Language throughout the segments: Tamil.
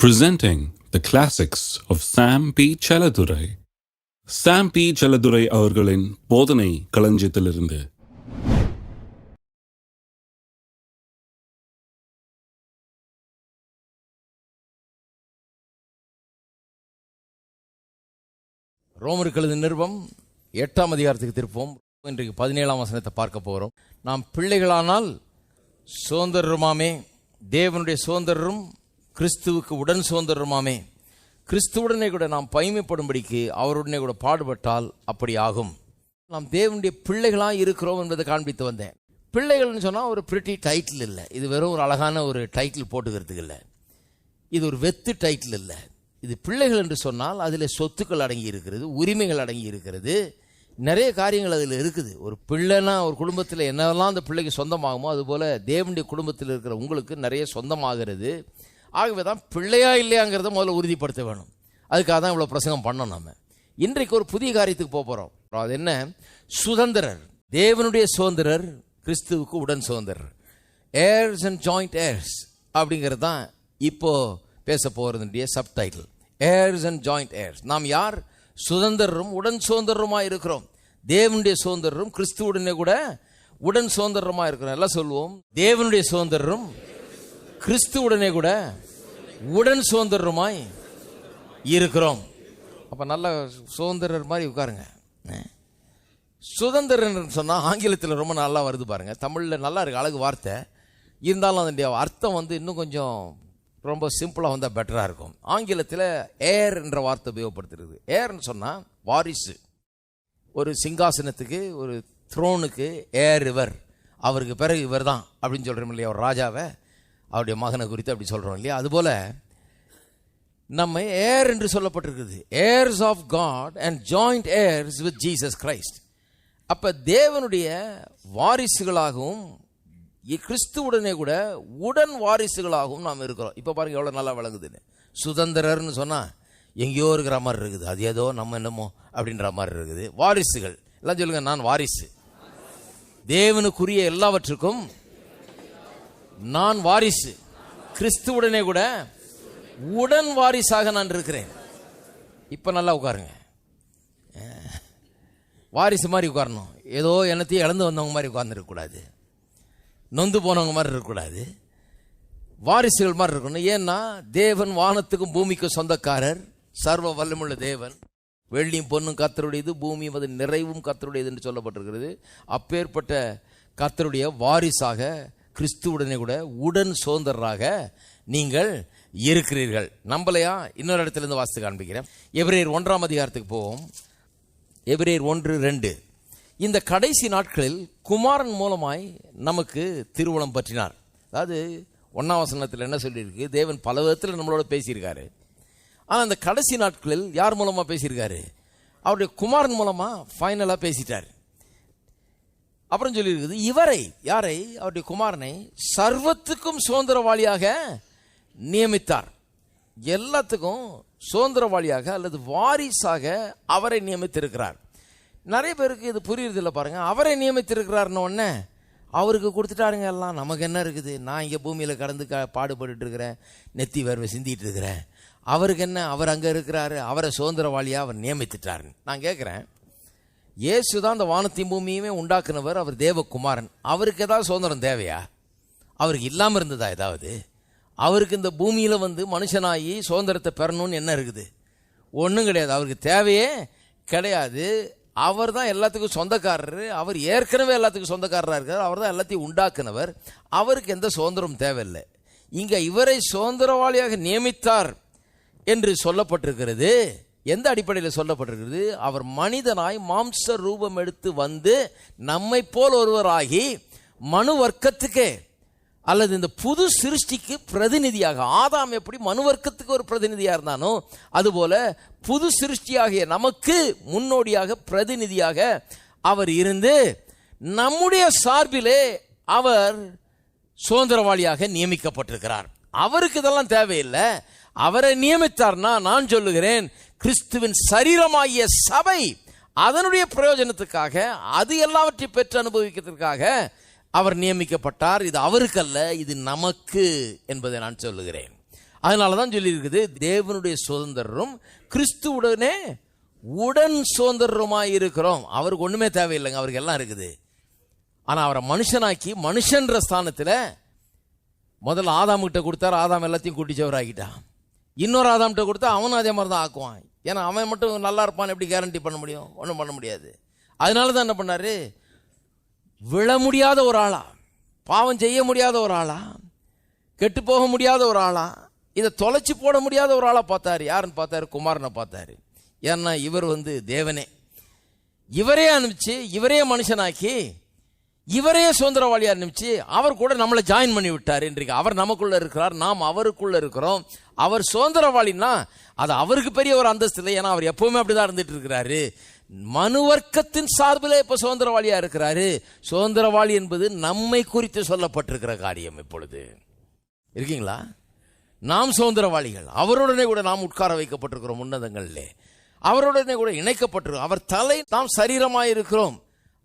presenting the classics of Sam P. Chaladurai. Sam P. Chaladurai அவர்களின் போதனை களஞ்சியத்திலிருந்து ரோமர்களது எழுதின நிருபம் எட்டாம் அதிகாரத்துக்கு திருப்போம் இன்றைக்கு பதினேழாம் வசனத்தை பார்க்க போகிறோம் நாம் பிள்ளைகளானால் சுதந்திரமாமே தேவனுடைய சுதந்திரரும் கிறிஸ்துவுக்கு உடன் சுதந்திரமாமே. கிறிஸ்துவுடனே கூட நாம் பயமைப்படும்படிக்கு அவருடனே கூட பாடுபட்டால் அப்படி ஆகும். நாம் தேவனுடைய பிள்ளைகளாக இருக்கிறோம் என்பதை காண்பித்து வந்தேன். பிள்ளைகள்னு சொன்னால் ஒரு பிரிட்டி டைட்டில் இல்லை. இது வெறும் ஒரு அழகான ஒரு டைட்டில் போட்டுக்கிறதுக்கு இல்லை. இது ஒரு வெத்து டைட்டில் இல்லை. இது பிள்ளைகள் என்று சொன்னால் அதில் சொத்துக்கள் அடங்கி இருக்கிறது உரிமைகள் அடங்கி இருக்கிறது. நிறைய காரியங்கள் அதில் இருக்குது. ஒரு பிள்ளைனா ஒரு குடும்பத்தில் என்னெல்லாம் அந்த பிள்ளைக்கு சொந்தமாகுமோ அதுபோல் தேவனுடைய குடும்பத்தில் இருக்கிற உங்களுக்கு நிறைய சொந்தமாகிறது. ஆகவே தான் பிள்ளையா இல்லையாங்கிறத முதல்ல உறுதிப்படுத்த வேணும். அதுக்காக தான் இவ்வளோ பிரசங்கம் பண்ணோம் நம்ம இன்றைக்கு ஒரு புதிய காரியத்துக்கு போக போகிறோம் அது என்ன? சுதந்திரர். தேவனுடைய சுதந்திரர் கிறிஸ்துவுக்கு உடன் சுதந்திரர். ஏர்ஸ் அண்ட் ஜாயிண்ட் ஏர்ஸ் அப்படிங்கிறது தான் இப்போ பேச போகிறதுடைய subtitle heirs and joint heirs நாம் யார்? சுதந்திரரும் உடன் சுதந்திரமாக இருக்கிறோம். தேவனுடைய சுதந்திரரும் கிறிஸ்துவுடனே கூட உடன் சுதந்திரமாக இருக்கிறோம். எல்லாம் சொல்லுவோம். தேவனுடைய சுதந்திரரும் கிறிஸ்துவுடனே கூட உடன் சுதந்திரமாய் இருக்கிறோம். அப்போ நல்ல சுதந்திரர் மாதிரி உட்காருங்க. சுதந்திரன்னு சொன்னால் ஆங்கிலத்தில் ரொம்ப நல்லா வருது பாருங்கள் தமிழில் நல்லா இருக்குது அழகு வார்த்தை. இருந்தாலும் அதனுடைய அர்த்தம் வந்து இன்னும் கொஞ்சம் ரொம்ப சிம்பிளாக வந்தால் பெட்டராக இருக்கும். ஆங்கிலத்தில் ஏர் என்ற வார்த்தை உபயோகப்படுத்துறது. ஏர்னு சொன்னால் வாரிசு. ஒரு சிங்காசனத்துக்கு ஒரு த்ரோனுக்கு ஏர் இவர். அவருக்கு பிறகு இவர் தான் அப்படின்னு சொல்கிறோம் இல்லையா ஒரு ராஜாவை. அவருடைய மகனை குறித்து அப்படி சொல்கிறோம் இல்லையா? அதுபோல் நம்ம ஏர் என்று சொல்லப்பட்டிருக்குது. Heirs of God and joint heirs with Jesus Christ அப்போ தேவனுடைய வாரிசுகளாகவும் கிறிஸ்துவுடனே கூட உடன் வாரிசுகளாகவும் நாம் இருக்கிறோம். இப்போ பாருங்க எவ்வளோ நல்லா விளங்குதுன்னு. சுதந்திரர்னு சொன்னால் எங்கேயோ இருக்கிற மாதிரி இருக்குது. அது ஏதோ நம்ம என்னமோ அப்படின்ற மாதிரி இருக்குது. வாரிசுகள். எல்லாம் சொல்லுங்கள் நான் வாரிசு. தேவனுக்குரிய எல்லாவற்றுக்கும் நான் வாரிசு. கிறிஸ்துவுடனே கூட உடன் வாரிசாக நான் இருக்கிறேன். இப்போ நல்லா உட்காருங்க. வாரிசு மாதிரி உட்காரணும். ஏதோ என்னத்தையும் இழந்து வந்தவங்க மாதிரி உட்கார்ந்துருக்கக்கூடாது. நொந்து போனவங்க மாதிரி இருக்கக்கூடாது. வாரிசுகள் மாதிரி இருக்கணும். ஏன்னா தேவன் வானத்துக்கும் பூமிக்கும் சொந்தக்காரர் சர்வ வல்லமுள்ள தேவன். வெள்ளியும் பொண்ணும் கத்தருடையது பூமியும் அது நிறைவும் கத்தருடையது என்று சொல்லப்பட்டிருக்கிறது. அப்பேற்பட்ட கத்தருடைய வாரிசாக கிறிஸ்துவுடனே கூட உடன் சுதந்திரராக நீங்கள் இருக்கிறீர்கள். நம்பலையா? இன்னொரு இடத்துலேருந்து வாசித்து காண்பிக்கிறேன். எபிரேர் ஒன்றாம் அதிகாரத்துக்கு போவோம். எபிரேர் ஒன்று ரெண்டு. இந்த கடைசி நாட்களில் குமாரன் மூலமாய் நமக்கு திருவுளம் பற்றினார். அதாவது ஒன்னாம் வசனத்தில் என்ன சொல்லியிருக்கு? தேவன் பல விதத்தில் நம்மளோட பேசியிருக்காரு. ஆனால் அந்த கடைசி நாட்களில் யார் மூலமாக பேசியிருக்காரு? அவருடைய குமாரன் மூலமாக ஃபைனலாக பேசிட்டார். அப்புறம் சொல்லியிருக்குது இவரை யாரை? அவருடைய குமாரனை சர்வத்துக்கும் சுதந்திரவாளியாக நியமித்தார். எல்லாத்துக்கும் சுதந்திரவாளியாக அல்லது வாரிசாக அவரை நியமித்திருக்கிறார். நிறைய பேருக்கு இது புரியுறதில்ல பாருங்கள் அவரை நியமித்திருக்கிறாருன்னு உடனே அவருக்கு கொடுத்துட்டாருங்க எல்லாம். நமக்கு என்ன இருக்குது? நான் இங்கே பூமியில் கடந்து க பாடுபட்டு இருக்கிறேன் நெத்தி வேர்வை சிந்திட்டு இருக்கிறேன் அவருக்கு என்ன? அவர் அங்கே இருக்கிறாரு. அவரை சுதந்திரவாளியாக அவர் நியமித்துட்டாருன்னு. நான் கேட்குறேன் இயேசு தான் அந்த வானத்தையும் பூமியுமே உண்டாக்குனவர் அவர் தேவகுமாரன். அவருக்கு ஏதாவது சுதந்திரம் தேவையா? அவருக்கு இல்லாமல் இருந்ததா ஏதாவது? அவருக்கு இந்த பூமியில் வந்து மனுஷனாகி சுதந்திரத்தை பெறணும்னு என்ன இருக்குது? ஒன்றும் கிடையாது. அவருக்கு தேவையே கிடையாது. அவர் தான் எல்லாத்துக்கும் சொந்தக்காரர். அவர் ஏற்கனவே எல்லாத்துக்கும் சொந்தக்காரராக இருக்கார். அவர் தான் எல்லாத்தையும் உண்டாக்குனவர். அவருக்கு எந்த சுதந்திரமும் தேவையில்லை. இங்கே இவரை சுதந்திரவாளியாக நியமித்தார் என்று சொல்லப்பட்டிருக்கிறது. எந்த அடிப்படையில் சொல்லப்பட்டிருக்கிறது? அவர் மனிதனாய் மாம்ச ரூபம் எடுத்து வந்து நம்மை போல் ஒருவராகி மனு வர்க்கத்துக்கே அல்லது இந்த புது சிருஷ்டிக்கு பிரதிநிதியாக ஆதாம் எப்படி மனு வர்க்கத்துக்கு ஒரு பிரதிநிதியாக இருந்தானோ அதுபோல புது சிருஷ்டியாகிய நமக்கு முன்னோடியாக பிரதிநிதியாக அவர் இருந்து நம்முடைய சார்பிலே அவர் சுதந்திரவாளியாக நியமிக்கப்பட்டிருக்கிறார். அவருக்கு இதெல்லாம் தேவையில்லை. அவரை நியமித்தார்னா நான் சொல்லுகிறேன் கிறிஸ்துவின் சரீரமாகிய சபை அதனுடைய பிரயோஜனத்துக்காக அது எல்லாவற்றையும் பெற்று அனுபவிக்கிறதுக்காக அவர் நியமிக்கப்பட்டார். இது அவருக்கல்ல இது நமக்கு என்பதை நான் சொல்லுகிறேன். அதனால தான் சொல்லியிருக்குது தேவனுடைய சுதந்திரரும் கிறிஸ்துவுடனே உடன் சுதந்திரமாக இருக்கிறோம் அவருக்கு ஒன்றுமே தேவையில்லைங்க அவருக்கு எல்லாம் இருக்குது. ஆனால் அவரை மனுஷனாக்கி மனுஷன்ற ஸ்தானத்தில் முதல்ல ஆதாம் கிட்ட கொடுத்தாரு ஆதாம் எல்லாத்தையும் கூட்டிச்சவர் சவராகிட்டான் இன்னொரு ஆதாம்கிட்ட கொடுத்தா அவனும் அதே மாதிரி தான் ஆக்குவான். ஏன்னா அவன் மட்டும் நல்லா இருப்பான்னு எப்படி கேரண்டி பண்ண முடியும்? ஒன்றும் பண்ண முடியாது. அதனால தான் என்ன பண்ணார்? விழ முடியாத ஒரு ஆளா பாவம் செய்ய முடியாத ஒரு ஆளா கெட்டு போக முடியாத ஒரு ஆளா இதை தொலைச்சி போட முடியாத ஒரு ஆளாக பார்த்தாரு. யாருன்னு பார்த்தாரு? குமாரனை பார்த்தாரு. ஏன்னா இவர் வந்து தேவனே. இவரே அனுப்பிச்சு இவரே மனுஷனாக்கி இவரே சுதந்திரவாளியாக அனுப்பிச்சு அவர் கூட நம்மளை ஜாயின் பண்ணி விட்டார் இன்றைக்கு அவர் நமக்குள்ளே இருக்கிறார் நாம் அவருக்குள்ளே இருக்கிறோம். அவர் சுதந்திரவாளின்னா அது அவருக்கு பெரிய ஒரு அந்தஸ்து இல்லை. ஏன்னா அவர் எப்பவுமே அப்படிதான் இருந்துட்டு இருக்கிறாரு. மனு வர்க்கத்தின் சார்பில் இப்ப சுதந்திரவாளியா இருக்கிறாரு. சுதந்திரவாளி என்பது நம்மை குறித்து சொல்லப்பட்டிருக்கிற காரியம் இப்பொழுது. இருக்கீங்களா? நாம் சுதந்திரவாளிகள். அவருடனே கூட நாம் உட்கார வைக்கப்பட்டிருக்கிறோம் உன்னதங்களிலே. அவருடனே கூட இணைக்கப்பட்டிருக்கிறோம். அவர் தலை நாம் சரீரமாக இருக்கிறோம்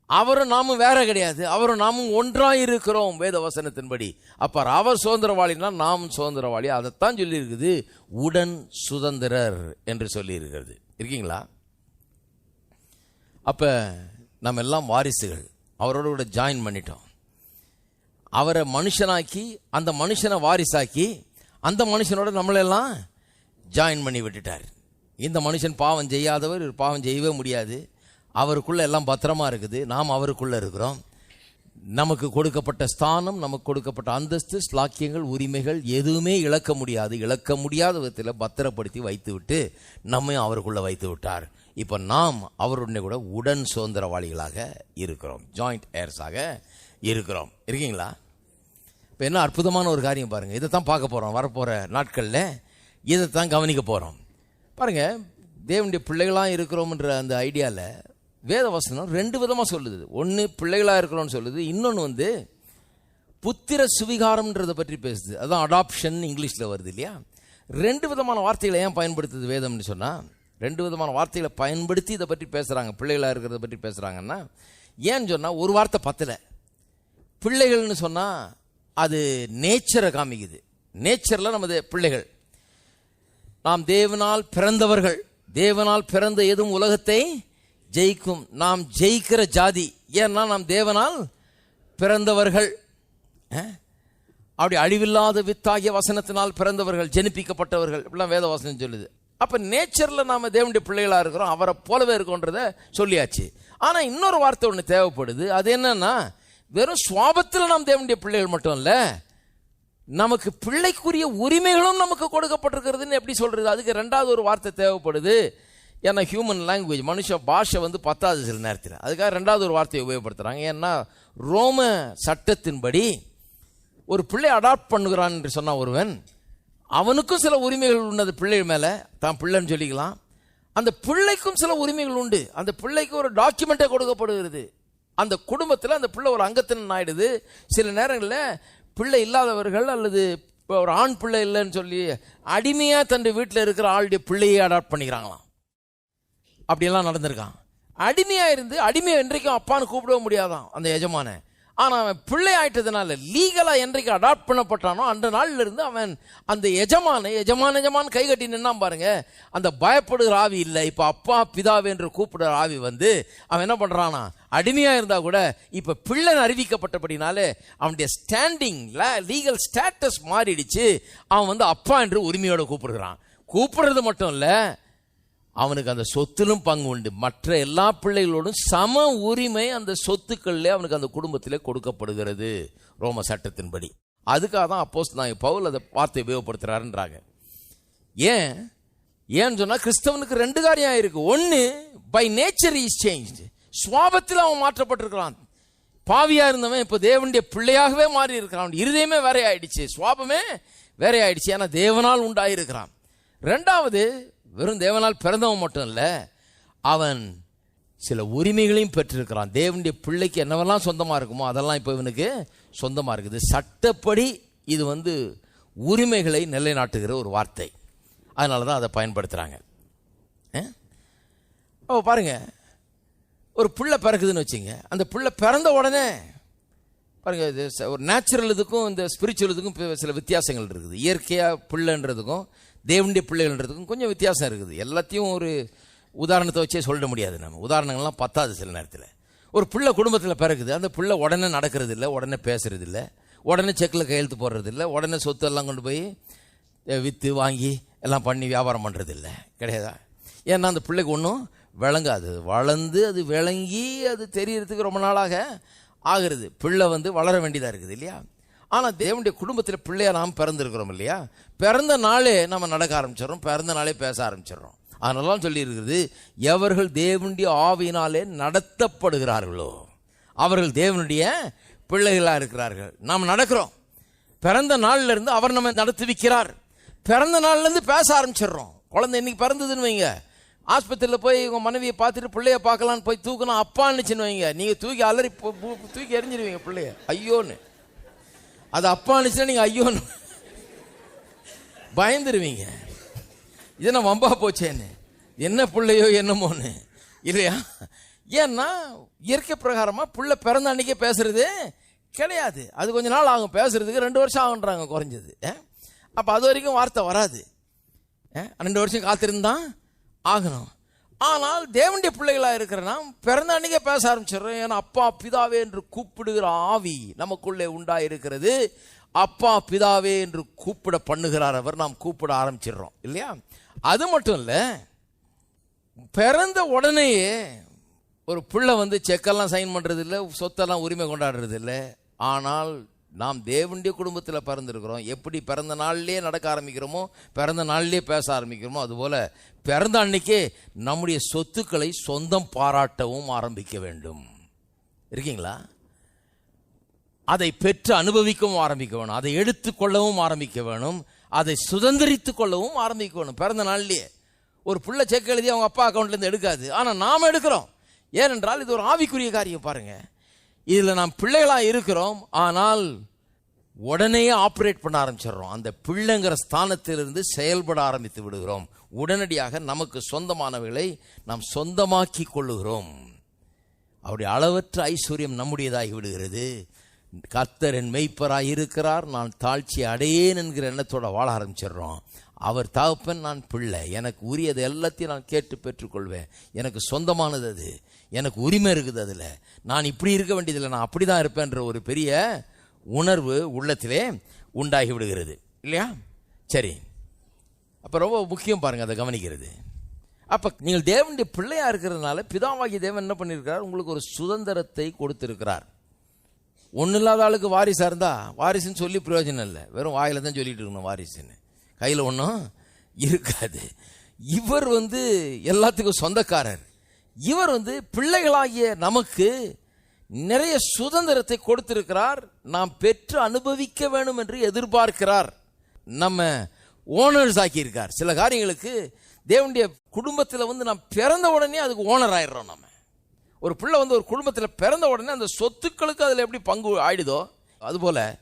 அவரும் நாமும் வேற கிடையாது. அவரும் நாமும் ஒன்றாக இருக்கிறோம் வேத வசனத்தின்படி அப்போ அவர் சுதந்திரவாளினா நாம் சுதந்திரவாளி. அதைத்தான் சொல்லியிருக்குது. உடன் சுதந்திரர் என்று சொல்லியிருக்கிறது. இருக்கீங்களா? அப்போ நம்ம எல்லாம் வாரிசுகள். அவரோட கூட ஜாயின் பண்ணிட்டோம். அவரை மனுஷனாக்கி அந்த மனுஷனை வாரிசாக்கி அந்த மனுஷனோட நம்மளெல்லாம் ஜாயின் பண்ணி விட்டுட்டார். இந்த மனுஷன் பாவம் செய்யாதவர் பாவம் செய்யவே முடியாது. அவருக்குள்ளே எல்லாம் பத்திரமா இருக்குது. நாம் அவருக்குள்ளே இருக்கிறோம். நமக்கு கொடுக்கப்பட்ட ஸ்தானம் நமக்கு கொடுக்கப்பட்ட அந்தஸ்து ஸ்லாக்கியங்கள் உரிமைகள் எதுவுமே இழக்க முடியாது. இழக்க முடியாத விதத்தில் பத்திரப்படுத்தி வைத்துவிட்டு நம்மையும் வைத்து விட்டார். இப்போ நாம் அவருடனே கூட உடன் சுதந்திரவாளிகளாக இருக்கிறோம். ஜாயிண்ட் ஏர்ஸாக இருக்கிறோம். இருக்கீங்களா? இப்போ என்ன அற்புதமான ஒரு காரியம் பாருங்கள் இதை தான் பார்க்க போகிறோம் வரப்போகிற நாட்களில் இதை தான் கவனிக்க போகிறோம் பாருங்கள் தேவனுடைய பிள்ளைகளாக இருக்கிறோம்ன்ற அந்த ஐடியாவில் வேத வசனம் ரெண்டு விதமாக சொல்லுது. ஒன்று பிள்ளைகளாக இருக்கிறோம்னு சொல்லுது. இன்னொன்று வந்து புத்திர சுவிகாரம்ன்றதை பற்றி பேசுது. அதான் அடாப்ஷன் இங்கிலீஷில் வருது இல்லையா? ரெண்டு விதமான வார்த்தைகளை ஏன் பயன்படுத்துது வேதம்னு சொன்னால் ரெண்டு விதமான வார்த்தைகளை பயன்படுத்தி இதை பற்றி பேசுகிறாங்க பிள்ளைகளாக இருக்கிறத பற்றி பேசுகிறாங்கன்னா ஏன்னு சொன்னால் ஒரு வார்த்தை பத்தலை. பிள்ளைகள்னு சொன்னால் அது நேச்சரை காமிக்குது. நேச்சரில் நமது பிள்ளைகள். நாம் தேவனால் பிறந்தவர்கள். தேவனால் பிறந்த எதுவும் உலகத்தை ஜெயிக்கும். நாம் ஜெயிக்கிற ஜாதி. ஏன்னா நாம் தேவனால் பிறந்தவர்கள். அப்படி அழிவில்லாத வித்தாகிய வசனத்தினால் பிறந்தவர்கள் ஜெனிப்பிக்கப்பட்டவர்கள். இப்படிலாம் வேத வசனம் சொல்லுது. அப்போ நேச்சரில் நாம் தேவனுடைய பிள்ளைகளாக இருக்கிறோம். அவரை போலவே இருக்கோன்றத சொல்லியாச்சு. ஆனால் இன்னொரு வார்த்தை ஒன்று தேவைப்படுது. அது என்னன்னா வெறும் சுவாபத்தில் நாம் தேவனுடைய பிள்ளைகள் மட்டும் இல்லை நமக்கு பிள்ளைக்குரிய உரிமைகளும் நமக்கு கொடுக்கப்பட்டிருக்கிறதுன்னு எப்படி சொல்கிறது அதுக்கு ரெண்டாவது ஒரு வார்த்தை தேவைப்படுது. ஏன்னா ஹியூமன் லாங்குவேஜ் மனுஷ பாஷை வந்து பத்தாது சில நேரத்தில். அதுக்காக ரெண்டாவது ஒரு வார்த்தையை உபயோகப்படுத்துகிறாங்க ஏன்னா ரோம சட்டத்தின்படி ஒரு பிள்ளை அடாப்ட் பண்ணுகிறான் என்று சொன்ன ஒருவன் அவனுக்கும் சில உரிமைகள் உண்டு. அந்த பிள்ளை மேலே தான் பிள்ளைன்னு சொல்லிக்கலாம். அந்த பிள்ளைக்கும் சில உரிமைகள் உண்டு. அந்த பிள்ளைக்கு ஒரு டாக்குமெண்ட்டே கொடுக்கப்படுகிறது. அந்த குடும்பத்தில் அந்த பிள்ளை ஒரு அங்கத்தின் ஆயிடுது சில நேரங்களில் பிள்ளை இல்லாதவர்கள் அல்லது இப்போ ஒரு ஆண் பிள்ளை இல்லைன்னு சொல்லி அடிமையாக தன் வீட்டில் இருக்கிற ஆளுடைய பிள்ளையை அடாப்ட் பண்ணிக்கிறாங்களாம். அப்படியெல்லாம் நடந்திருக்கான். அடிமையாக இருந்து அடிமையை என்றைக்கும் அப்பான்னு கூப்பிடவே முடியாதான் அந்த எஜமான. ஆனால் அவன் பிள்ளை ஆயிட்டதுனால லீகலாக என்றைக்கு அடாப்ட் பண்ணப்பட்டானோ அந்த நாள்ல இருந்து அவன் அந்த எஜமான எஜமான எஜமான கை கட்டி நின்னா பாருங்க. அந்த பயப்படுகிற ஆவி இல்லை இப்போ அப்பா பிதாவே என்று கூப்பிடுற ஆவி வந்து அவன் என்ன பண்ணுறானா அடிமையாக இருந்தால் கூட இப்போ பிள்ளை அறிவிக்கப்பட்டபடினாலே அவனுடைய ஸ்டாண்டிங்கில் லீகல் ஸ்டேட்டஸ் மாறிடுச்சு. அவன் வந்து அப்பா என்று உரிமையோடு கூப்பிடுகிறான். கூப்பிடுறது மட்டும் இல்லை அவனுக்கு அந்த சொத்திலும் பங்கு உண்டு. மற்ற எல்லா பிள்ளைகளோடும் சம உரிமை அந்த சொத்துக்கள்லே அவனுக்கு அந்த குடும்பத்திலே கொடுக்கப்படுகிறது. ரோம சட்டத்தின்படி. அதுக்காக தான் அப்போஸ் நான் பவுல் அதை பார்த்து உபயோகப்படுத்துறாருன்றாங்க. ஏன்? ஏன்னு சொன்னால் கிறிஸ்தவனுக்கு ரெண்டு காரியம் ஆயிருக்கு. ஒன்று பை நேச்சர் இஸ் சேஞ்ச் சுவாபத்தில் அவன் மாற்றப்பட்டிருக்கிறான் பாவியாக இருந்தவன் இப்போ தேவனுடைய பிள்ளையாகவே மாறி இருக்கிறான் அவன் இருதயமே வேற ஆயிடுச்சு சுவாபமே வேற ஆயிடுச்சு ஏன்னா தேவனால் உண்டாயிருக்கிறான். ரெண்டாவது வெறும் தேவனால் பிறந்தவன் மட்டும் இல்லை அவன் சில உரிமைகளையும் பெற்றிருக்கிறான். தேவனுடைய பிள்ளைக்கு என்னவெல்லாம் சொந்தமாக இருக்குமோ அதெல்லாம் இப்போ இவனுக்கு சொந்தமாக இருக்குது. சட்டப்படி இது வந்து உரிமைகளை நிலைநாட்டுகிற ஒரு வார்த்தை. அதனால தான் அதை பயன்படுத்துகிறாங்க ஓ பாருங்கள் ஒரு பிள்ளை பிறக்குதுன்னு வச்சுங்க அந்த பிள்ளை பிறந்த உடனே பாருங்கள் இது ஒரு நேச்சுரல் இதுக்கும் இந்த ஸ்பிரிச்சுவல் இதுக்கும் சில வித்தியாசங்கள் இருக்குது. இயற்கையாக பிள்ளைன்றதுக்கும் தேவனுடைய பிள்ளைகள்ன்றதுக்கும் கொஞ்சம் வித்தியாசம் இருக்குது. எல்லாத்தையும் ஒரு உதாரணத்தை வச்சே சொல்ல முடியாது நம்ம. உதாரணங்கள்லாம் பத்தாது சில நேரத்தில். ஒரு பிள்ளை குடும்பத்தில் பிறகுது அந்த பிள்ளை உடனே நடக்கிறது இல்லை உடனே பேசுறது இல்லை உடனே செக்கில் கையெழுத்து போடுறது இல்லை உடனே சொத்து எல்லாம் கொண்டு போய் விற்று வாங்கி எல்லாம் பண்ணி வியாபாரம் பண்ணுறது இல்லை கிடையாதா? ஏன்னா அந்த பிள்ளைக்கு ஒன்றும் விளங்காது. வளர்ந்து அது விளங்கி அது தெரியறதுக்கு ரொம்ப நாளாக ஆகிறது. பிள்ளை வந்து வளர வேண்டியதாக இருக்குது இல்லையா? ஆனால் தேவனுடைய குடும்பத்தில் பிள்ளையாக நாம் பிறந்திருக்கிறோம் இல்லையா? பிறந்த நாளே நம்ம நடக்க ஆரம்பிச்சிடறோம். பிறந்த நாளே பேச ஆரம்பிச்சிடுறோம். அதனால சொல்லியிருக்கிறது எவர்கள் தேவனுடைய ஆவியினாலே நடத்தப்படுகிறார்களோ அவர்கள் தேவனுடைய பிள்ளைகளாக இருக்கிறார்கள். நாம் நடக்கிறோம். பிறந்த நாள்லேருந்து அவர் நம்ம நடத்துவிக்கிறார். பிறந்த நாள்லேருந்து பேச ஆரம்பிச்சிடுறோம். குழந்தை இன்னைக்கு பிறந்ததுன்னு வைங்க. ஆஸ்பத்திரியில் போய் உங்கள் மனைவியை பார்த்துட்டு பிள்ளைய பார்க்கலான்னு போய் தூக்கணும் அப்பான்னுச்சுன்னு வைங்க. நீங்கள் தூக்கி அலறி தூக்கி எறிஞ்சிருவீங்க பிள்ளைய. ஐயோன்னு. அது அப்பான்னுச்சுன்னா நீங்க ஐயோ பயந்துருவீங்க. இது என்ன வம்பா போச்சேன்னு? என்ன பிள்ளையோ என்னமோன்னு? இல்லையா? ஏன்னா இயற்கை பிரகாரமாக பிள்ளை பிறந்த அன்னைக்கே பேசுறது கிடையாது. அது கொஞ்ச நாள் ஆகும் பேசுறதுக்கு. ரெண்டு வருஷம் ஆகுன்றாங்க குறைஞ்சது. அப்போ அது வரைக்கும் வார்த்தை வராது. ரெண்டு வருஷம் காத்திருந்தான் ஆகணும். ஆனால் தேவனுடைய பிள்ளைகளாக இருக்கிற நாம் பிறந்த அன்னைக்கே பேச ஆரம்பிச்சிடுறோம். ஏன்னா அப்பா பிதாவே என்று கூப்பிடுகிற ஆவி நமக்குள்ளே உண்டாயிருக்கிறது. அப்பா பிதாவே என்று கூப்பிட பண்ணுகிறார் அவர். நாம் கூப்பிட ஆரம்பிச்சிடுறோம். இல்லையா? அது மட்டும் இல்லை பிறந்த உடனேயே ஒரு பிள்ளை வந்து செக்கெல்லாம் சைன் பண்ணுறது இல்லை சொத்தெல்லாம் உரிமை கொண்டாடுறது இல்லை ஆனால் நாம் தேவனுடைய குடும்பத்தில் பிறந்திருக்கிறோம். எப்படி பிறந்த நாள்லேயே நடக்க ஆரம்பிக்கிறோமோ பிறந்த நாள்லேயே பேச ஆரம்பிக்கிறோமோ அதுபோல் பிறந்த அன்னைக்கே நம்முடைய சொத்துக்களை சொந்தம் பாராட்டவும் ஆரம்பிக்க வேண்டும். இருக்கீங்களா? அதை பெற்று அனுபவிக்கவும் ஆரம்பிக்க வேணும். அதை எடுத்துக்கொள்ளவும் ஆரம்பிக்க வேணும். அதை சுதந்திரித்து கொள்ளவும் ஆரம்பிக்க வேணும். பிறந்த நாள்லேயே. ஒரு பிள்ளை செக் எழுதி அவங்க அப்பா அக்கௌண்ட்லேருந்து எடுக்காது. ஆனால் நாம் எடுக்கிறோம். ஏனென்றால் இது ஒரு ஆவிக்குரிய காரியம் பாருங்கள் இதில் நாம் பிள்ளைகளாக இருக்கிறோம் ஆனால் உடனே ஆப்ரேட் பண்ண ஆரம்பிச்சிடுறோம். அந்த பிள்ளைங்கிற ஸ்தானத்திலிருந்து செயல்பட ஆரம்பித்து விடுகிறோம். உடனடியாக நமக்கு சொந்தமானவைகளை நாம் சொந்தமாக்கி கொள்ளுகிறோம். அவருடைய அளவற்ற ஐஸ்வர்யம் நம்முடையதாகி விடுகிறது. கர்த்தர் என் மெய்ப்பராக இருக்கிறார் நான் தாழ்ச்சி அடையேன் என்கிற எண்ணத்தோட வாழ ஆரம்பிச்சிடுறோம். அவர் தகப்பன் நான் பிள்ளை. எனக்கு உரியது எல்லாத்தையும் நான் கேட்டு பெற்றுக்கொள்வேன். எனக்கு சொந்தமானது அது. எனக்கு உரிமை இருக்குது அதில். நான் இப்படி இருக்க வேண்டியதில்லை நான் அப்படி தான் இருப்பேன்ற ஒரு பெரிய உணர்வு உள்ளத்திலே உண்டாகி விடுகிறது. இல்லையா? சரி. அப்போ ரொம்ப முக்கியம் பாருங்கள் அதை கவனிக்கிறது. அப்போ நீங்கள் தேவனுடைய பிள்ளையாக இருக்கிறதுனால பிதாவாகிய தேவன் என்ன பண்ணியிருக்கிறார்? உங்களுக்கு ஒரு சுதந்திரத்தை கொடுத்திருக்கிறார். ஒன்றும் இல்லாத ஆளுக்கு வாரிசாக இருந்தால் வாரிசுன்னு சொல்லி பிரயோஜனம் இல்லை. வெறும் வாயில் தான் சொல்லிட்டு இருக்கணும் வாரிசுன்னு. கையில் ஒன்றும் இருக்காது. இவர் வந்து எல்லாத்துக்கும் சொந்தக்காரர். இவர் வந்து பிள்ளைகளாகிய நமக்கு நிறைய சுதந்திரத்தை கொடுத்திருக்கிறார். நாம் பெற்று அனுபவிக்க வேண்டும் என்று எதிர்பார்க்கிறார். நம்ம ஓனர்ஸ் ஆக்கியிருக்கார். சில காரியங்களுக்கு தேவனுடைய குடும்பத்தில் வந்து நாம் பிறந்த உடனே அதுக்கு ஓனர் ஆயிடுறோம் நம்ம ஒரு பிள்ளை வந்து ஒரு குடும்பத்தில் பிறந்த உடனே அந்த சொத்துக்களுக்கு அதில் எப்படி பங்கு ஆயிடுதோ அதுபோல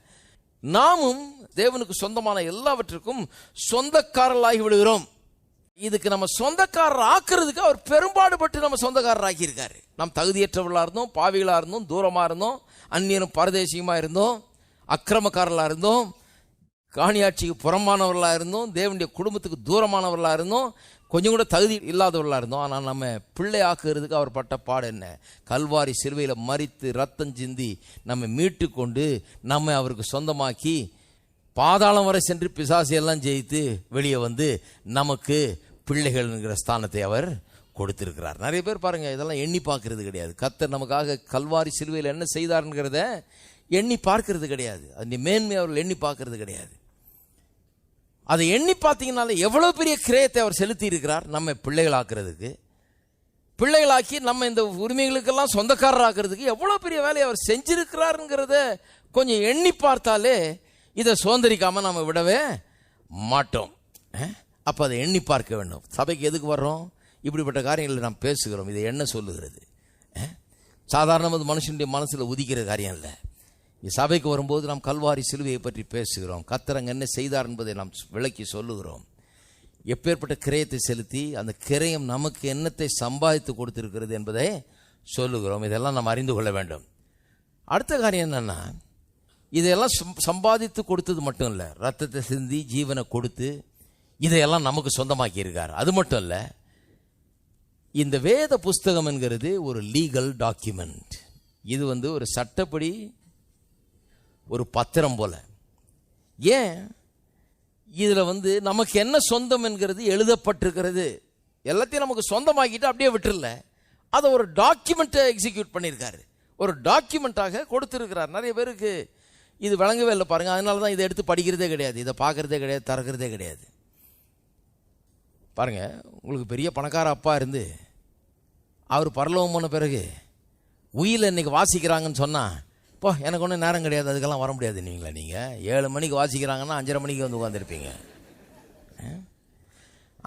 நாமும் தேவனுக்கு சொந்தமான எல்லாவற்றுக்கும் சொந்தக்காரர்களாகி விடுகிறோம். இதுக்கு நம்ம சொந்தக்காரர் ஆக்குறதுக்கு அவர் பெரும்பாடுபட்டு நம்ம சொந்தக்காரர் ஆக்கியிருக்காரு நாம் தகுதியற்றவர்களாக இருந்தோம் பாவிகளாக இருந்தோம் தூரமாக இருந்தோம் அந்நியனும் பரதேசியமாக இருந்தோம் அக்கிரமக்காரர்களாக இருந்தோம் காணியாட்சிக்கு புறமானவர்களாக இருந்தோம் தேவனுடைய குடும்பத்துக்கு தூரமானவர்களாக இருந்தோம் கொஞ்சம் கூட தகுதி இல்லாதவர்களாக இருந்தோம். ஆனால் நம்ம பிள்ளை ஆக்குறதுக்கு அவர் பட்ட பாடு என்ன? கல்வாரி சிறுவையில் மறித்து ரத்தம் சிந்தி நம்ம மீட்டு கொண்டு நம்ம அவருக்கு சொந்தமாக்கி பாதாளம் வரை சென்று பிசாசியெல்லாம் ஜெயித்து வெளியே வந்து நமக்கு பிள்ளைகள்ங்கிற ஸ்தானத்தை அவர் கொடுத்திருக்கிறார். நிறைய பேர் பாருங்க இதெல்லாம் எண்ணி பார்க்கறது கிடையாது. கத்தர் நமக்காக கல்வாரி சிலுவையில் என்ன செய்தாருங்கிறத எண்ணி பார்க்கறது கிடையாது. அந்த மேன்மை அவர்கள் எண்ணி பார்க்கறது கிடையாது. அதை எண்ணி பார்த்தீங்கனால எவ்வளோ பெரிய கிரயத்தை அவர் செலுத்தி இருக்கிறார் நம்ம பிள்ளைகளாக்குறதுக்கு. பிள்ளைகளாக்கி நம்ம இந்த உரிமைகளுக்கெல்லாம் சொந்தக்காரராக்குறதுக்கு எவ்வளோ பெரிய வேலையை அவர் செஞ்சிருக்கிறாருங்கிறத கொஞ்சம் எண்ணி பார்த்தாலே இதை சுதந்திரிக்காம நம்ம விடவே மாட்டோம். அப்போ அதை எண்ணி பார்க்க வேண்டும். சபைக்கு எதுக்கு வர்றோம்? இப்படிப்பட்ட காரியங்களில் நாம் பேசுகிறோம். இதை என்ன சொல்லுகிறது? சாதாரணமாக மனுஷனுடைய மனசில் உதிக்கிற காரியம் இல்லை. சபைக்கு வரும்போது நாம் கல்வாரி சிலுவையை பற்றி பேசுகிறோம். கத்தரங்க என்ன செய்தார் என்பதை நாம் விளக்கி சொல்லுகிறோம். எப்பேற்பட்ட கிரயத்தை செலுத்தி அந்த கிரயம் நமக்கு என்னத்தை சம்பாதித்து கொடுத்திருக்கிறது என்பதை சொல்லுகிறோம். இதெல்லாம் நாம் அறிந்து கொள்ள வேண்டும். அடுத்த காரியம் என்னென்னா இதையெல்லாம் சம்- சம்பாதித்து கொடுத்தது மட்டும் இல்லை. ரத்தத்தை சிந்தி ஜீவனை கொடுத்து இதையெல்லாம் நமக்கு சொந்தமாக்கி இருக்கார். அது மட்டும் இல்லை இந்த வேத புஸ்தகம் என்கிறது ஒரு லீகல் டாக்குமெண்ட் இது வந்து ஒரு சட்டப்படி ஒரு பத்திரம் போல. ஏன்? இதில் வந்து நமக்கு என்ன சொந்தம் என்கிறது எழுதப்பட்டிருக்கிறது. எல்லாத்தையும் நமக்கு சொந்தமாக்கிட்டு அப்படியே விட்டுருல அதை ஒரு டாக்குமெண்ட்டை எக்ஸிக்யூட் பண்ணியிருக்காரு. ஒரு டாக்குமெண்ட்டாக கொடுத்துருக்கிறார். நிறைய பேருக்கு இது விளங்கவே இல்லை பாருங்கள் அதனால தான் இதை எடுத்து படிக்கிறதே கிடையாது. இதை பார்க்கறதே கிடையாது திறக்கிறதே கிடையாது. பாருங்க உங்களுக்கு பெரிய பணக்கார அப்பா இருந்து அவர் பரலோகம் போன பிறகு உயிரில் இன்னைக்கு வாசிக்கிறாங்கன்னு சொன்னால் இப்போ எனக்கு ஒன்றும் நேரம் கிடையாது. அதுக்கெல்லாம் வர முடியாது. நீங்களா நீங்கள் ஏழு மணிக்கு வாசிக்கிறாங்கன்னா அஞ்சரை மணிக்கு வந்து உட்காந்துருப்பீங்க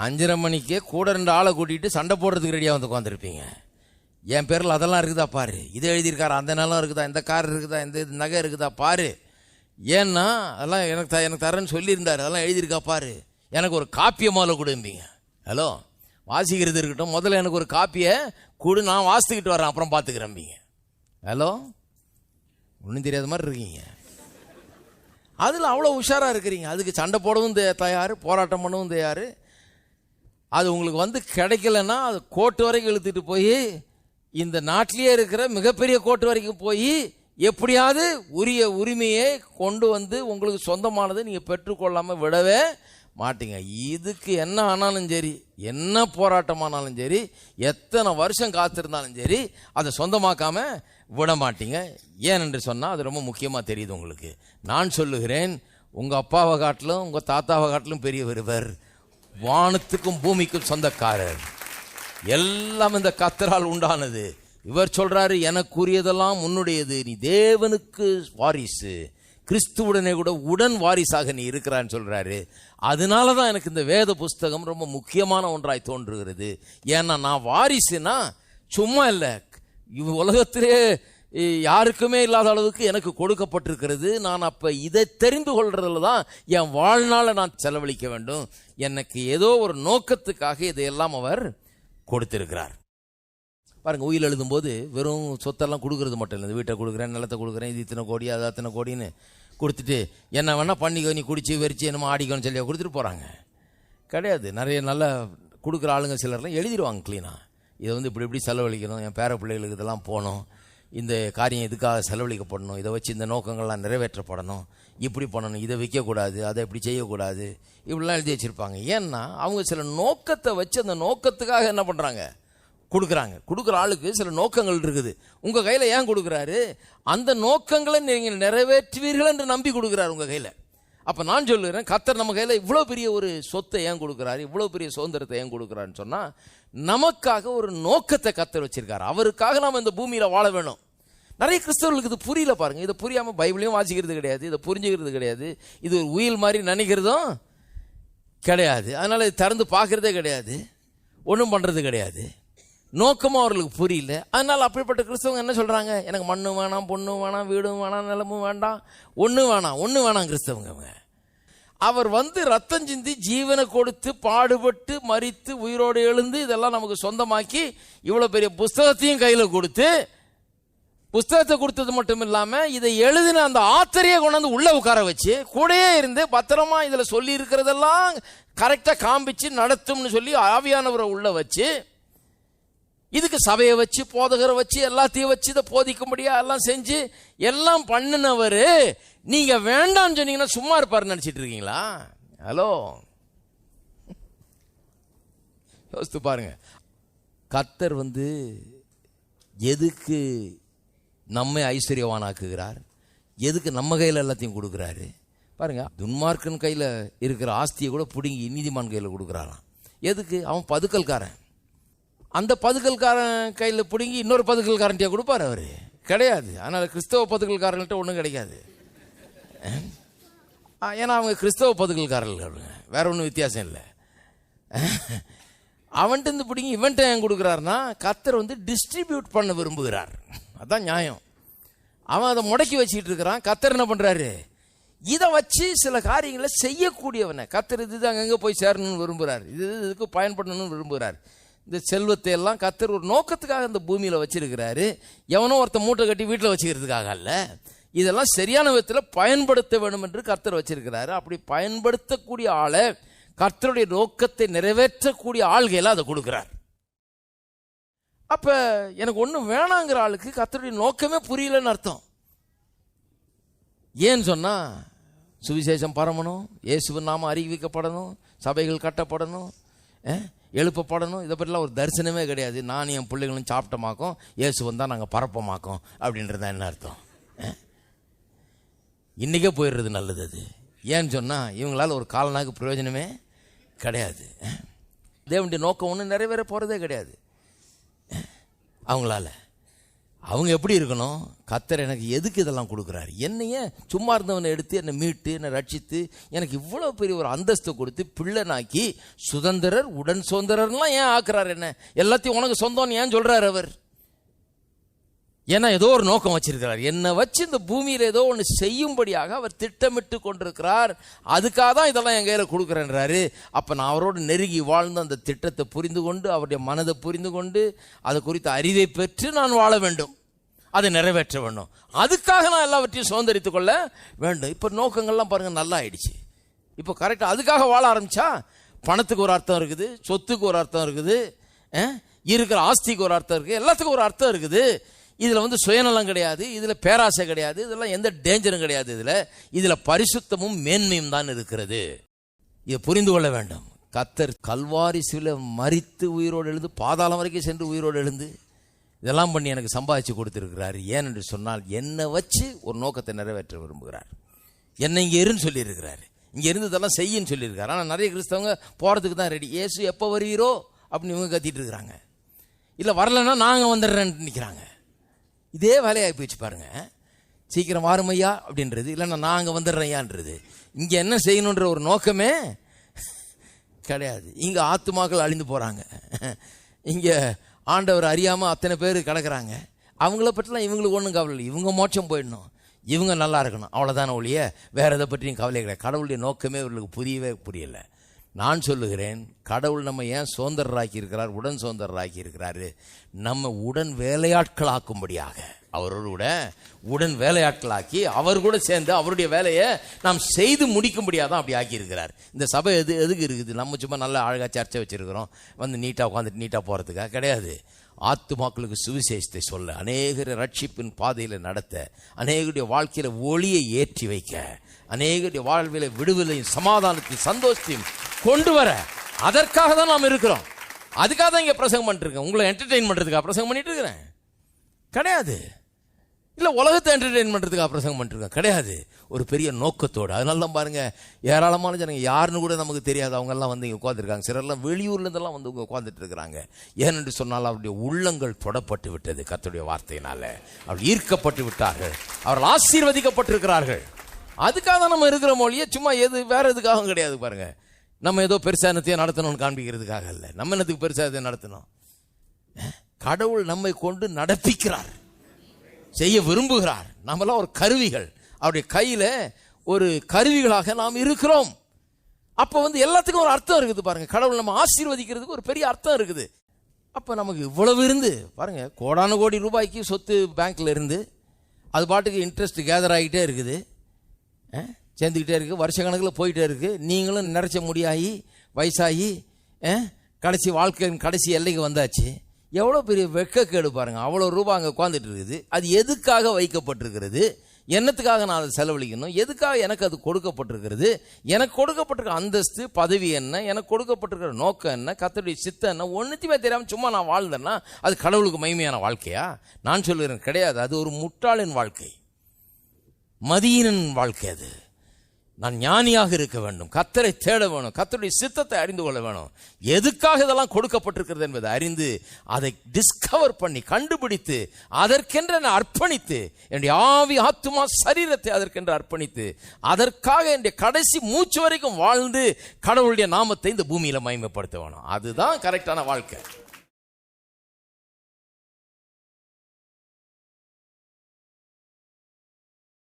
அஞ்சரை மணிக்கே கூட ரெண்டு ஆளை கூட்டிகிட்டு சண்டை போடுறதுக்கு ரெடியாக வந்து உட்காந்துருப்பீங்க என் பேரில் அதெல்லாம் இருக்குதா பாரு. இது எழுதியிருக்காரு. அந்த நிலம் இருக்குதா? இந்த கார் இருக்குதா? இந்த இது நகை இருக்குதா? பாரு. ஏன்னா அதெல்லாம் எனக்கு த எனக்கு தரேன்னு சொல்லியிருந்தார். அதெல்லாம் எழுதியிருக்கா பாரு. எனக்கு ஒரு காப்பியை முதல்ல கொடுந்தீங்க ஹலோ? வாசிக்கிறது இருக்கட்டும். முதல்ல எனக்கு ஒரு காப்பியை கொடு. நான் வாசித்துக்கிட்டு வரேன். அப்புறம் பார்த்துக்கிறம்பிங்க ஹலோ? ஒன்றும் தெரியாத மாதிரி இருக்கீங்க. அதில் அவ்வளோ உஷாராக இருக்கிறீங்க. அதுக்கு சண்டை போடவும் தே- தயார். போராட்டம் பண்ணவும் தயார். அது உங்களுக்கு வந்து கிடைக்கலன்னா அது கோர்ட்டு வரைக்கும் இழுத்துட்டு போய் இந்த நாட்டிலேயே இருக்கிற மிகப்பெரிய கோர்ட்டு வரைக்கும் போய் எப்படியாவது உரிய உரிமையை கொண்டு வந்து உங்களுக்கு சொந்தமானதை நீங்கள் பெற்றுக்கொள்ளாமல் விடவே மாட்டீங்க. இதுக்கு என்ன ஆனாலும் சரி என்ன போராட்டமானாலும் சரி எத்தனை வருஷம் காத்திருந்தாலும் சரி அதை சொந்தமாக்காமல் விட மாட்டீங்க. ஏன் என்று சொன்னால் அது ரொம்ப முக்கியமாக தெரியுது உங்களுக்கு. நான் சொல்லுகிறேன் உங்கள் அப்பாவை காட்டிலும் உங்கள் தாத்தாவை காட்டிலும் பெரிய ஒருவர் வானத்துக்கும் பூமிக்கும் சொந்தக்காரர். எல்லாம் இந்த கத்தரால் உண்டானது. இவர் சொல்றாரு எனக்குரியதெல்லாம் உன்னுடையது. நீ தேவனுக்கு வாரிசு. கிறிஸ்துவுடனே கூட உடன் வாரிசாக நீ இருக்கிறான்னு சொல்றாரு. அதனால தான் எனக்கு இந்த வேத புஸ்தகம் ரொம்ப முக்கியமான ஒன்றாய் தோன்றுகிறது. ஏன்னா நான் வாரிசுனா சும்மா இல்லை. உலகத்திலே யாருக்குமே இல்லாத அளவுக்கு எனக்கு கொடுக்கப்பட்டிருக்கிறது. நான் அப்போ இதை தெரிந்து கொள்றதுல தான் என் வாழ்நாளை நான் செலவழிக்க வேண்டும். எனக்கு ஏதோ ஒரு நோக்கத்துக்காக இதையெல்லாம் அவர் கொடுத்திருக்கிறார். பாருங்கள் உயில் எழுதும்போது வெறும் சொத்தெல்லாம் கொடுக்கறது மட்டும் இல்லை. வீட்டை கொடுக்குறேன் நிலத்தை கொடுக்குறேன் இது இத்தனை கோடி அது அத்தனை கோடின்னு கொடுத்துட்டு என்ன வேணால் பண்ணிக்கோ நீ குடிச்சு வெறிச்சு என்னமோ ஆடிக்கோன்னு சொல்லி கொடுத்துட்டு போகிறாங்க கிடையாது. நிறைய நல்ல கொடுக்குற ஆளுங்க சிலர்லாம் எழுதிடுவாங்க க்ளீனாக இதை வந்து இப்படி இப்படி செலவழிக்கணும் என் பேர பிள்ளைகளுக்கு இதெல்லாம் போகணும் இந்த காரியம் இதுக்காக செலவழிக்கப்படணும் இதை வச்சு இந்த நோக்கங்கள்லாம் நிறைவேற்றப்படணும் இப்படி பண்ணணும் இதை விற்கக்கூடாது அதை இப்படி செய்யக்கூடாது இப்படிலாம் எழுதி வச்சுருப்பாங்க. ஏன்னா அவங்க சில நோக்கத்தை வச்சு அந்த நோக்கத்துக்காக என்ன பண்ணுறாங்க கொடுக்குறாங்க. கொடுக்குற ஆளுக்கு சில நோக்கங்கள் இருக்குது. உங்கள் கையில் ஏன் கொடுக்குறாரு? அந்த நோக்கங்களை நீங்கள் நிறைவேற்றுவீர்கள் என்று நம்பி கொடுக்குறாரு உங்கள் கையில். அப்போ நான் சொல்லுகிறேன் கத்தர் நம்ம கையில் இவ்வளோ பெரிய ஒரு சொத்தை ஏன் கொடுக்குறாரு? இவ்வளோ பெரிய சுதந்திரத்தை ஏன் கொடுக்குறாருன்னு சொன்னால் நமக்காக ஒரு நோக்கத்தை கத்தர் வச்சிருக்காரு. அவருக்காக நாம் இந்த பூமியில் வாழ வேணும். நிறைய கிறிஸ்தவர்களுக்கு இது புரியல பாருங்க. இதை புரியாமல் பைபிளையும் வாசிக்கிறது கிடையாது இதை புரிஞ்சுக்கிறது கிடையாது. இது ஒரு உயில் மாதிரி நினைக்கிறதும் கிடையாது. அதனால் இது திறந்து பார்க்குறதே கிடையாது. ஒன்றும் பண்ணுறது கிடையாது. நோக்கமும் அவர்களுக்கு புரியல. அதனால் அப்படிப்பட்ட கிறிஸ்தவங்க என்ன சொல்கிறாங்க எனக்கு மண்ணும் வேணாம் பொண்ணும் வேணாம் வீடும் வேணாம் நிலமும் வேண்டாம். ஒன்றும் வேணாம் ஒன்றும் வேணாம் கிறிஸ்தவங்க அவங்க. அவர் வந்து ரத்தம் சிந்தி ஜீவனை கொடுத்து பாடுபட்டு மறித்து உயிரோடு எழுந்து இதெல்லாம் நமக்கு சொந்தமாக்கி இவ்வளோ பெரிய புஸ்தகத்தையும் கையில் கொடுத்து புஸ்தகத்தை கொடுத்தது மட்டும் இல்லாமல் இதை எழுதின அந்த ஆத்தரையே கொண்டாந்து உள்ளே உட்கார வச்சு கூடயே இருந்து பத்திரமா இதில் சொல்லி இருக்கிறதெல்லாம் கரெக்டாக காமிச்சு நடத்தும்னு சொல்லி ஆவியானவரை உள்ளே வச்சு இதுக்கு சபையை வச்சு போதகரை வச்சு எல்லாத்தையும் வச்சு இதை போதிக்கும்படியா எல்லாம் செஞ்சு எல்லாம் பண்ணினவர் நீங்க வேண்டாம்னு சொன்னீங்கன்னா சும்மா இருப்பார் நினைச்சிட்டு இருக்கீங்களா? ஹலோ யோசித்து பாருங்க. கத்தர் வந்து எதுக்கு நம்மை ஐஸ்வர்யவானாக்குகிறார்? எதுக்கு நம்ம கையில் எல்லாத்தையும் கொடுக்குறாரு? பாருங்க துன்மார்க்கன் கையில் இருக்கிற ஆஸ்தியை கூட பிடுங்கி நீதிமான் கையில் கொடுக்குறாராம். எதுக்கு? அவன் பதுக்கல்காரன். அந்த பதுக்கல்காரன் கையில் பிடுங்கி இன்னொரு பதுக்கல்காரன்ட்டியா கொடுப்பார் அவர். கிடையாது. அதனால் கிறிஸ்தவ பதுக்கல்காரங்கள்ட்ட ஒன்றும் கிடைக்காது. ஏன்னா அவங்க கிறிஸ்தவ பதுக்கல்காரர்கள் அவருங்க. வேற ஒன்றும் வித்தியாசம் இல்லை. அவன்கிட்ட இருந்து பிடிங்கி இவன்ட்ட ஏன் கொடுக்குறாருன்னா கத்தர் வந்து டிஸ்ட்ரிபியூட் பண்ண விரும்புகிறார். அதான் நியாயம். அவன் அதை முடக்கி வச்சுக்கிட்டு இருக்கிறான். கத்தர் என்ன பண்ணுறாரு இதை வச்சு சில காரியங்களை செய்யக்கூடியவனை. கத்தர் இது அங்கங்கே போய் சேரணும்னு விரும்புகிறார் இது இதுக்கு பயன்படணும்னு விரும்புகிறார் இந்த செல்வத்தை எல்லாம் கத்தர் ஒரு நோக்கத்துக்காக இந்த பூமியில் வச்சிருக்கிறாரு. எவனோ ஒருத்தன் மூட்டை கட்டி வீட்டில் வச்சுக்கிறதுக்காக அல்ல. இதெல்லாம் சரியான விதத்தில் பயன்படுத்த வேண்டும் என்று கர்த்தர் வச்சிருக்கிறாரு. அப்படி பயன்படுத்தக்கூடிய ஆளை கர்த்தருடைய நோக்கத்தை நிறைவேற்றக்கூடிய ஆள்கையில அதை கொடுக்கிறார். அப்ப எனக்கு ஒன்றும் வேணாங்கிற ஆளுக்கு கர்த்தருடைய நோக்கமே புரியலன்னு அர்த்தம். ஏன்னு சொன்னா சுவிசேஷம் பரமணும் இயேசுவின் நாம அறிவிக்கப்படணும் சபைகள் கட்டப்படணும் எழுப்பப்படணும். இதை பற்றிலாம் ஒரு தரிசனமே கிடையாது. நான் என் பிள்ளைகளும் சாப்பிட்டமாக்கோம். இயேசு தான் நாங்கள் பரப்பமாக்கோம். அப்படின்றது தான் என்ன அர்த்தம்? இன்றைக்கே போயிடுறது நல்லது அது. ஏன்னு சொன்னால் இவங்களால ஒரு காலனாக்கு பிரயோஜனமே கிடையாது. தேவனுடைய நோக்கம் ஒன்றும் நிறைவேற போகிறதே கிடையாது. அவங்களால. அவங்க எப்படி இருக்கணும்? கத்தர் எனக்கு எதுக்கு இதெல்லாம் கொடுக்குறாரு? என்னையே சும்மா இருந்தவனை எடுத்து என்னை மீட்டு என்னை ரட்சித்து எனக்கு இவ்வளோ பெரிய ஒரு அந்தஸ்தை கொடுத்து பிள்ளைனாக்கி சுதந்திரர் உடன் சுதந்திரர்லாம் ஏன் ஆக்குறாரு என்ன? எல்லாத்தையும் உனக்கு சொந்தம்னு ஏன் சொல்கிறார் அவர்? ஏன்னா ஏதோ ஒரு நோக்கம் வச்சிருக்கிறார். என்னை வச்சு இந்த பூமியில் ஏதோ ஒன்று செய்யும்படியாக அவர் திட்டமிட்டு கொண்டிருக்கிறார். அதுக்காக தான் இதெல்லாம் என் கையில் கொடுக்குறேன்றாரு. அப்போ நான் அவரோடு நெருங்கி வாழ்ந்து அந்த திட்டத்தை புரிந்து கொண்டு அவருடைய மனதை புரிந்து கொண்டு அது குறித்த அறிவை பெற்று நான் வாழ வேண்டும். அதை நிறைவேற்ற வேண்டும். அதுக்காக நான் எல்லாவற்றையும் சுதந்திரித்து கொள்ள வேண்டும். இப்போ நோக்கங்கள்லாம் பாருங்கள் நல்லா ஆயிடுச்சு. இப்போ கரெக்டாக அதுக்காக வாழ ஆரம்பித்தா பணத்துக்கு ஒரு அர்த்தம் இருக்குது சொத்துக்கு ஒரு அர்த்தம் இருக்குது இருக்கிற ஆஸ்திக்கு ஒரு அர்த்தம் இருக்குது எல்லாத்துக்கும் ஒரு அர்த்தம் இருக்குது. இதில் வந்து சுயநலம் கிடையாது இதில் பேராசை கிடையாது இதெல்லாம் எந்த டேஞ்சரும் கிடையாது இதில். இதில் பரிசுத்தமும் மேன்மையும் தான் இருக்கிறது. இதை புரிந்து கொள்ள வேண்டும். கத்தர் கல்வாரி சில மறித்து உயிரோடு எழுந்து பாதாளம் வரைக்கும் சென்று உயிரோடு எழுந்து இதெல்லாம் பண்ணி எனக்கு சம்பாதிச்சு கொடுத்துருக்கிறார். ஏன் என்று சொன்னால் என்னை வச்சு ஒரு நோக்கத்தை நிறைவேற்ற விரும்புகிறார். என்னை இங்கே இருன்னு சொல்லியிருக்கிறார். இங்கே இருந்து இதெல்லாம் செய்யுன்னு சொல்லியிருக்காரு. ஆனால் நிறைய கிறிஸ்தவங்க போகிறதுக்கு தான் ரெடி ஏசு எப்போ வருவீரோ அப்படின்னு இவங்க கத்திட்டு இருக்கிறாங்க. இல்லை வரலைன்னா நாங்கள் வந்துடுறேன்ட்டு நிற்கிறாங்க இதே வேலையாகி போயிடுச்சு பாருங்க. சீக்கிரம் வாருமையா அப்படின்றது இல்லைன்னா நாங்கள் வந்துடுறேன்யான்றது. இங்கே என்ன செய்யணுன்ற ஒரு நோக்கமே கிடையாது. இங்கே ஆத்துமாக்கள் அழிந்து போகிறாங்க இங்கே ஆண்டவர் அறியாமல் அத்தனை பேர் கிடக்குறாங்க. அவங்கள பற்றிலாம் இவங்களுக்கு ஒன்றும் கவலை இல்லை. இவங்க மோட்சம் போயிடணும். இவங்க நல்லா இருக்கணும். அவ்வளோதான ஒழிய வேறு எதை பற்றியும் கவலை கிடையாது. கடவுளுடைய நோக்கமே இவர்களுக்கு புரியவே புரியலை. நான் சொல்லுகிறேன் கடவுள் நம்ம ஏன் சுதந்திரராக்கி இருக்கிறார் உடன் சுதந்திரராக்கி இருக்கிறாரு நம்ம உடன் வேலையாட்களாக்கும்படியாக. அவரோடு கூட உடன் வேலையாட்களாக்கி அவர் கூட சேர்ந்து அவருடைய வேலையை நாம் செய்து முடிக்கும்படியாக தான் அப்படி ஆக்கியிருக்கிறார். இந்த சபை எது எதுக்கு இருக்குது? நம்ம சும்மா நல்லா அழகாக சர்ச்சை வச்சுருக்கிறோம். வந்து நீட்டாக உட்காந்துட்டு நீட்டாக போகிறதுக்காக கிடையாது. ஆத்துமாக்களுக்கு சுவிசேஷத்தை சொல்ல அநேகரை ரட்சிப்பின் பாதையில் நடத்த அநேகருடைய வாழ்க்கையில் ஒளியை ஏற்றி வைக்க அநேகருடைய வாழ்வில விடுதலையும் சமாதானத்தையும் சந்தோஷத்தையும் கொண்டு வர. அதற்காக தான் நாம் இருக்கிறோம். அதுக்காக தான் இங்கே பிரசங்கம் பண்ணிருக்கேன் உங்களை என்டர்டெயின் பண்ணுறதுக்காக பிரசங்கம் பண்ணிட்டு இருக்கிறேன் கிடையாது. இல்லை உலகத்தை என்டர்டெயின் பண்ணுறதுக்காக பிரசங்கம் பண்ணிருக்கேன் கிடையாது. ஒரு பெரிய நோக்கத்தோடு. அதனால தான் பாருங்க ஏராளமான ஜனங்க யாருன்னு கூட நமக்கு தெரியாது. அவங்கெல்லாம் வந்து இங்கே உட்காந்துருக்காங்க சிலர்லாம் வெளியூர்லேருந்தெல்லாம் வந்து இங்கே உட்காந்துட்டு இருக்கிறாங்க ஏனென்று சொன்னால் அவருடைய உள்ளங்கள் தொடப்பட்டு விட்டது கர்த்தருடைய வார்த்தையினால். அவர்கள் ஈர்க்கப்பட்டு விட்டார்கள். அவர்கள் ஆசீர்வதிக்கப்பட்டிருக்கிறார்கள். அதுக்காக தான் நம்ம இருக்கிற மொழியே சும்மா எது வேறு எதுக்காகவும் கிடையாது பாருங்கள் நம்ம ஏதோ பெருசா என்னத்தையும் நடத்தணும்னு காண்பிக்கிறதுக்காக இல்லை நம்ம என்னத்துக்கு பெருசா எதையும் நடத்தணும்? கடவுள் நம்மை கொண்டு நடப்பிக்கிறார் செய்ய விரும்புகிறார். நம்மளாம் ஒரு கருவிகள். அவருடைய கையில் ஒரு கருவிகளாக நாம் இருக்கிறோம். அப்போ வந்து எல்லாத்துக்கும் ஒரு அர்த்தம் இருக்குது பாருங்கள் கடவுள் நம்ம ஆசீர்வதிக்கிறதுக்கு ஒரு பெரிய அர்த்தம் இருக்குது. அப்போ நமக்கு இவ்வளவு இருந்து பாருங்கள் கோடான கோடி ரூபாய்க்கு சொத்து பேங்க்கில் இருந்து அது பாட்டுக்கு இன்ட்ரெஸ்ட் கேதர் ஆகிட்டே இருக்குது. சேர்ந்துக்கிட்டே இருக்குது வருஷ கணக்கில் போயிட்டே இருக்கு. நீங்களும் நிறைச்ச முடியாகி வயசாகி கடைசி வாழ்க்கையின் கடைசி எல்லைக்கு வந்தாச்சு. எவ்வளோ பெரிய வெக்கக்கேடு பாருங்கள் அவ்வளோ ரூபாய் அங்கே உட்காந்துட்டு இருக்குது. அது எதுக்காக வைக்கப்பட்டிருக்கிறது? என்னத்துக்காக நான் அதை செலவழிக்கணும்? எதுக்காக எனக்கு அது கொடுக்கப்பட்டிருக்கிறது? எனக்கு கொடுக்கப்பட்டிருக்க அந்தஸ்து பதவி என்ன? எனக்கு கொடுக்கப்பட்டிருக்கிற நோக்கம் என்ன? கத்தருடைய சித்தம் என்ன? ஒன்றுத்தையுமே தெரியாமல் சும்மா நான் வாழ்ந்தேன்னா அது கடவுளுக்கு மகிமையான வாழ்க்கையா? நான் சொல்லுகிறேன் கிடையாது. அது ஒரு முட்டாளின் வாழ்க்கை. மதியினன் வாழ்க்கை அது. நான் ஞானியாக இருக்க வேண்டும். கத்தரை தேட வேணும். கத்தருடைய சித்தத்தை அறிந்து கொள்ள வேணும். எதுக்காக இதெல்லாம் கொடுக்கப்பட்டிருக்கிறது என்பதை அறிந்து அதை டிஸ்கவர் பண்ணி கண்டுபிடித்து அதற்கென்று நான் அர்ப்பணித்து என்னுடைய ஆவி ஆத்துமா சரீரத்தை அதற்கென்று அர்ப்பணித்து அதற்காக என்னுடைய கடைசி மூச்சு வரைக்கும் வாழ்ந்து கடவுளுடைய நாமத்தை இந்த பூமியில் மகிமைப்படுத்த வேணும். அதுதான் கரெக்டான வாழ்க்கை.